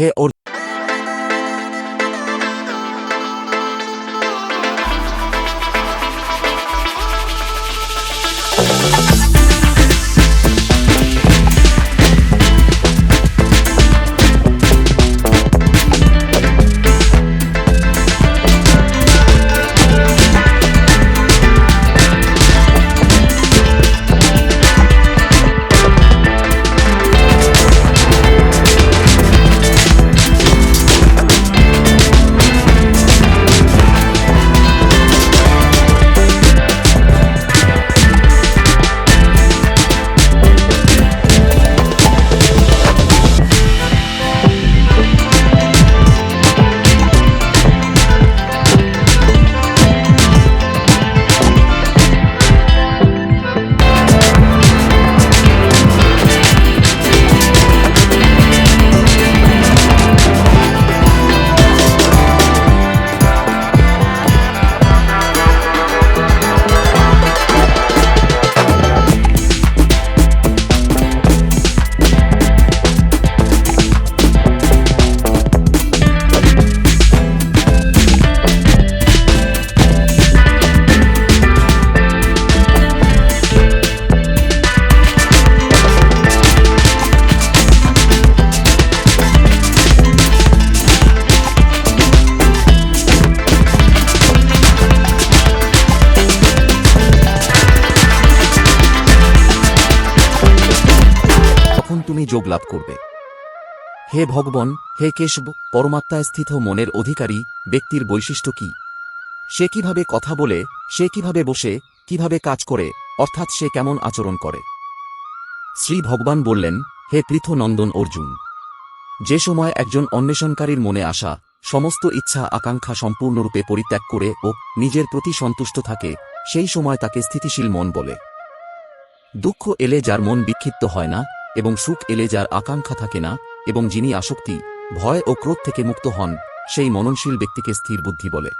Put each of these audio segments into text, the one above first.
হে অর্জুন তুমি যোগ লাভ করবে। হে ভগবান, হে কেশব পরমাত্মায় স্থিত মনের অধিকারী, ব্যক্তির বৈশিষ্ট্য কি? সে কীভাবে কথা বলে, সে কীভাবে বসে, কীভাবে কাজ করে, অর্থাৎ সে কেমন আচরণ করে? শ্রী ভগবান বললেন, হে পৃথনন্দন অর্জুন! যে সময় একজন অন্বেষণকারীর মনে আসা সমস্ত ইচ্ছা আকাঙ্ক্ষা সম্পূর্ণরূপে পরিত্যাগ করে ও নিজের প্রতি সন্তুষ্ট থাকে, সেই সময় তাকে স্থিতিশীল মন বলে। দুঃখ এলে যার মন বিক্ষিপ্ত হয় না এবং সুখ এলে যার আকাঙ্ক্ষা থাকে না, এবং যিনি আসক্তি, ভয় ও ক্রোধ থেকে মুক্ত হন, সেই মননশীল ব্যক্তিকে স্থির বুদ্ধি বলে।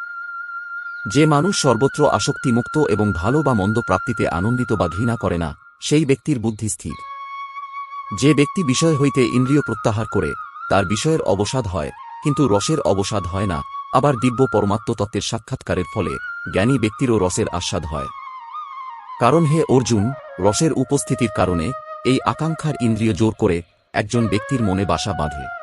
যে মানুষ সর্বত্র আসক্তি মুক্ত এবং ভালো বা মন্দ প্রাপ্তিতে আনন্দিত বা ঘৃণা করে না, সেই ব্যক্তির বুদ্ধি স্থির। যে ব্যক্তি বিষয় হইতে ইন্দ্রিয় প্রত্যাহার করে, তার বিষয়ের অবসাদ হয়, কিন্তু রসের অবসাদ হয় না, আবার দিব্য পরমাত্ম তত্ত্বের সাক্ষাৎকারের ফলে জ্ঞানী ব্যক্তিরও রসের আস্বাদ হয়। কারণ হে অর্জুন, রসের উপস্থিতির কারণে এই আকাঙ্ক্ষার ইন্দ্রিয় জোর করে একজন ব্যক্তির মনে বাসা বাঁধে।